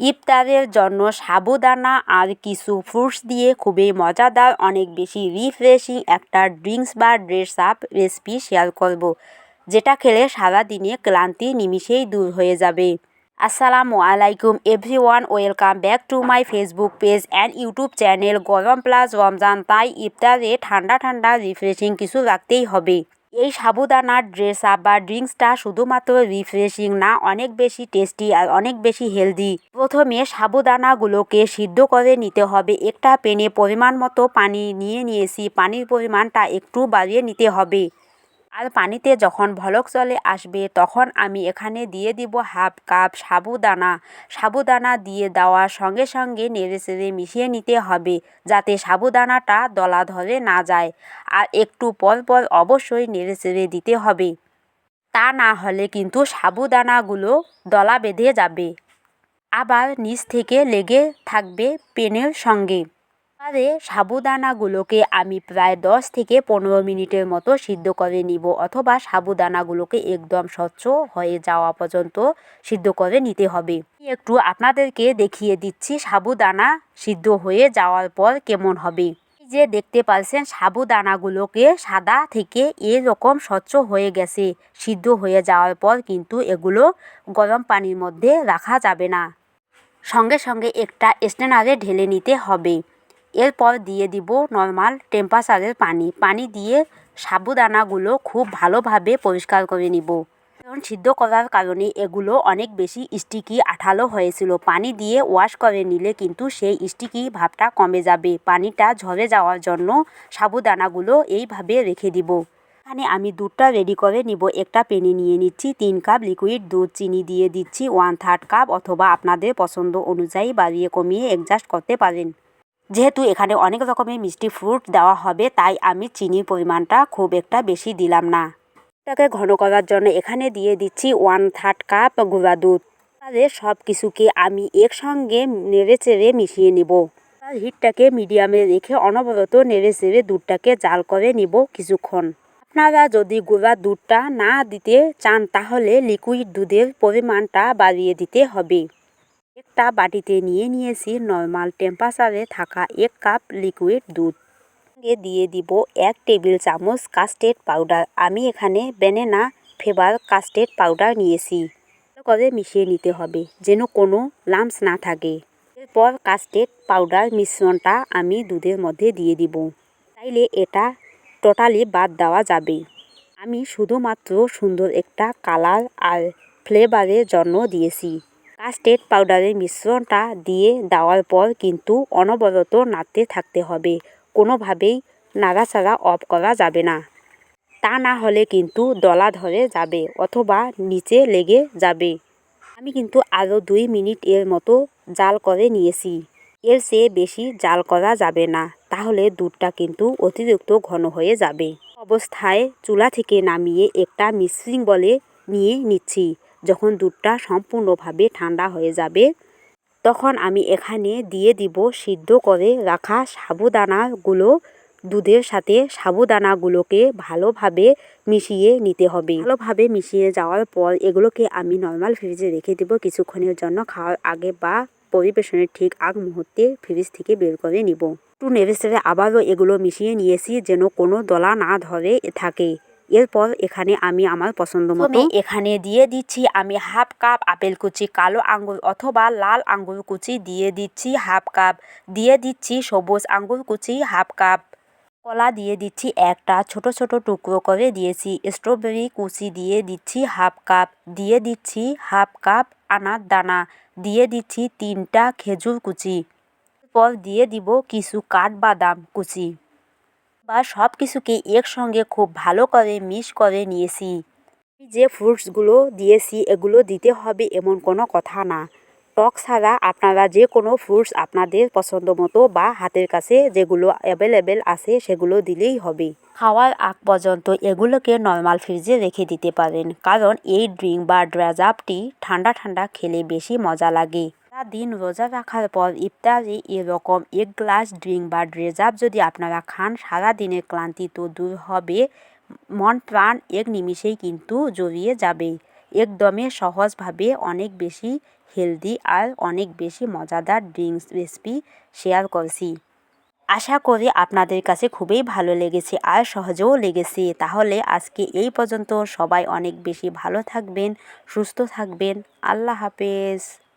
ইফতারের জন্য সাবুদানা আর কিছু ফ্রুটস দিয়ে খুবই মজাদার, অনেক বেশি রিফ্রেশিং একটা ড্রিঙ্কস বা ড্রেস আপ রেসিপি শেয়ার করব, যেটা খেলে সারাদিনে ক্লান্তি নিমিষেই দূর হয়ে যাবে। আসসালামু আলাইকুম everyone welcome back to my Facebook page and YouTube channel গরম প্লাস রমজান, তাই ইফতারে ঠান্ডা ঠান্ডা রিফ্রেশিং কিছু রাখতেই হবে। এই সাবুদানার ড্রেস আপ বা ড্রিঙ্কসটা শুধুমাত্র রিফ্রেশিং না, অনেক বেশি টেস্টি আর অনেক বেশি হেলদি প্রথমে সাবুদানাগুলোকে সিদ্ধ করে নিতে হবে। একটা পেনে পরিমাণ মতো পানি নিয়ে নিয়েছি। পানির পরিমাণটা একটু বাড়িয়ে নিতে হবে। আর পানিতে যখন ভলক চলে আসবে, তখন আমি এখানে দিয়ে দিব হাফ কাপ সাবুদানা। সাবুদানা দিয়ে দেওয়ার সঙ্গে সঙ্গে নেড়ে চেড়ে মিশিয়ে নিতে হবে, যাতে সাবুদানাটা দলা ধরে না যায়। আর একটু পর পর অবশ্যই নেড়ে চেড়ে দিতে হবে। তা না হলে কিন্তু সাবুদানাগুলো দলা বেঁধে যাবে। আবার নিচ থেকে লেগে থাকবে পেনের সঙ্গে। এবারে সাবুদানাগুলোকে আমি প্রায় দশ থেকে পনেরো মিনিটের মতো সিদ্ধ করে নিব অথবা সাবুদানাগুলোকে একদম স্বচ্ছ হয়ে যাওয়া পর্যন্ত সিদ্ধ করে নিতে হবে। একটু আপনাদেরকে দেখিয়ে দিচ্ছি সাবুদানা সিদ্ধ হয়ে যাওয়ার পর কেমন হবে। যে দেখতে পাচ্ছেন সাবুদানাগুলোকে সাদা থেকে এরকম স্বচ্ছ হয়ে গেছে, সিদ্ধ হয়ে যাওয়ার পর কিন্তু এগুলো গরম পানির মধ্যে রাখা যাবে না। সঙ্গে সঙ্গে একটা স্টেনারে ঢেলে নিতে হবে। এরপর দিয়ে দিব নর্মাল টেম্পারেচারের পানি। পানি দিয়ে সাবুদানাগুলো খুব ভালোভাবে পরিষ্কার করে নিব। কারণ সিদ্ধ করার কারণে এগুলো অনেক বেশি স্টিকি আঠালো হয়েছিল। পানি দিয়ে ওয়াশ করে নিলে কিন্তু সেই স্টিকি ভাবটা কমে যাবে। পানিটা ঝরে যাওয়ার জন্য সাবুদানাগুলো এইভাবে রেখে দিব। এখানে আমি দুধটা রেডি করে নিব। একটা পেনে নিয়ে নিচ্ছি। তিন কাপ লিকুইড দুধ, চিনি দিয়ে দিচ্ছি। ওয়ান থার্ড কাপ অথবা আপনাদের পছন্দ অনুযায়ী বাড়িয়ে কমিয়ে অ্যাডজাস্ট করতে পারেন। যেহেতু এখানে অনেক রকমের মিষ্টি ফ্রুট দেওয়া হবে, তাই আমি চিনির পরিমাণটা খুব একটা বেশি দিলাম না। এটাকে ঘন করার জন্য এখানে দিয়ে দিচ্ছি ওয়ান থার্ড কাপ গুঁড়া দুধ। তাহলে সব কিছুকে আমি একসঙ্গে নেড়ে চেড়ে মিশিয়ে নিব। হিটটাকে মিডিয়ামে রেখে অনবরত নেড়ে চেড়ে দুধটাকে জাল করে নিব কিছুক্ষণ। আপনারা যদি গুঁড়া দুধটা না দিতে চান, তাহলে লিকুইড দুধের পরিমাণটা বাড়িয়ে দিতে হবে। একটা বাটিতে নিয়ে নিয়েছি নর্মাল টেম্পারেচারে থাকা এক কাপ লিকুইড দুধ। দিয়ে দিব এক টেবিল চামচ কাস্টেড পাউডার। আমি এখানে বেনেনা ফেভার কাস্টেড পাউডার নিয়েছি। করে মিশিয়ে নিতে হবে, যেন কোনো লামস না থাকে। এরপর কাস্টেড পাউডার মিশ্রণটা আমি দুধের মধ্যে দিয়ে দিব। চাইলে এটা টোটালি বাদ দেওয়া যাবে। আমি শুধুমাত্র সুন্দর একটা কালার আর ফ্লেভারের জন্য দিয়েছি। কাস্টেড পাউডারের মিশ্রণটা দিয়ে দেওয়ার পর কিন্তু অনবরত নাড়তে থাকতে হবে। কোনোভাবেই নাড়াচাড়া অফ করা যাবে না। তা না হলে কিন্তু দলা ধরে যাবে অথবা নিচে লেগে যাবে। আমি কিন্তু আরও দুই মিনিট এর মতো জাল করে নিয়েছি। এর চেয়ে বেশি জাল করা যাবে না, তাহলে দুধটা কিন্তু অতিরিক্ত ঘন হয়ে যাবে। অবস্থায় চুলা থেকে নামিয়ে একটা মিক্সিং বলে নিয়ে নিচ্ছি। যখন দুধটা সম্পূর্ণভাবে ঠান্ডা হয়ে যাবে, তখন আমি এখানে দিয়ে দিব সিদ্ধ করে রাখা সাবুদানাগুলো। দুধের সাথে সাবুদানাগুলোকে ভালোভাবে মিশিয়ে নিতে হবে। ভালোভাবে মিশিয়ে যাওয়ার পর এগুলোকে আমি নর্মাল ফ্রিজে রেখে দেবো কিছুক্ষণের জন্য। খাওয়ার আগে বা পরিবেশনের ঠিক আগ মুহূর্তে ফ্রিজ থেকে বের করে নিব। একটু নেড়ে আবারও এগুলো মিশিয়ে নিয়েছি যেন কোনো দলা না ধরে থাকে। এরপর এখানে আমি আমার পছন্দ মতো এখানে দিয়ে দিচ্ছি আমি হাফ কাপ আপেল কুচি, কালো আঙ্গুর অথবা লাল আঙ্গুর কুচি দিয়ে দিচ্ছি, হাফ কাপ। দিয়ে দিচ্ছি সবুজ আঙ্গুর কুচি, হাফ কাপ। কলা দিয়ে দিচ্ছি একটা, ছোট ছোট টুকরো করে দিয়েছি। স্ট্রবেরি কুচি দিয়ে দিচ্ছি হাফ কাপ। দিয়ে দিচ্ছি হাফ কাপ আনার দানা। দিয়ে দিচ্ছি তিনটা খেজুর কুচি। এরপর দিয়ে দিব কিছু কাঠবাদাম কুচি। বা সব কিছুকে একসঙ্গে খুব ভালো করে মিক্স করে নিয়েছি। যে ফ্রুটসগুলো দিয়েছি, এগুলো দিতে হবে এমন কোনো কথা না। টক ছাড়া আপনারা যে কোনো ফ্রুটস আপনাদের পছন্দ মতো বা হাতের কাছে যেগুলো অ্যাভেলেবেল আছে, সেগুলো দিলেই হবে। খাওয়ার আগ পর্যন্ত এগুলোকে নর্মাল ফ্রিজে রেখে দিতে পারেন, কারণ এই ড্রিঙ্ক বা ড্রাজাপটি ঠান্ডা ঠান্ডা খেলে বেশি মজা লাগে। দিন রোজা রাখার পর ইফতারে এরকম এক গ্লাস ড্রিঙ্ক বা ড্রেজাপ যদি আপনারা খান সারা দিনের ক্লান্তি তো দূর হবে। মন, প্রাণ এক নিমিষেই কিন্তু জড়িয়ে যাবে। একদমই সহজভাবে অনেক বেশি হেলদি আর অনেক বেশি মজাদার ড্রিঙ্কস রেসিপি শেয়ার করছি। আশা করি আপনাদের কাছে খুবই ভালো লেগেছে আর সহজেও লেগেছে। তাহলে আজকে এই পর্যন্ত সবাই অনেক বেশি ভালো থাকবেন, সুস্থ থাকবেন। আল্লাহ হাফেজ।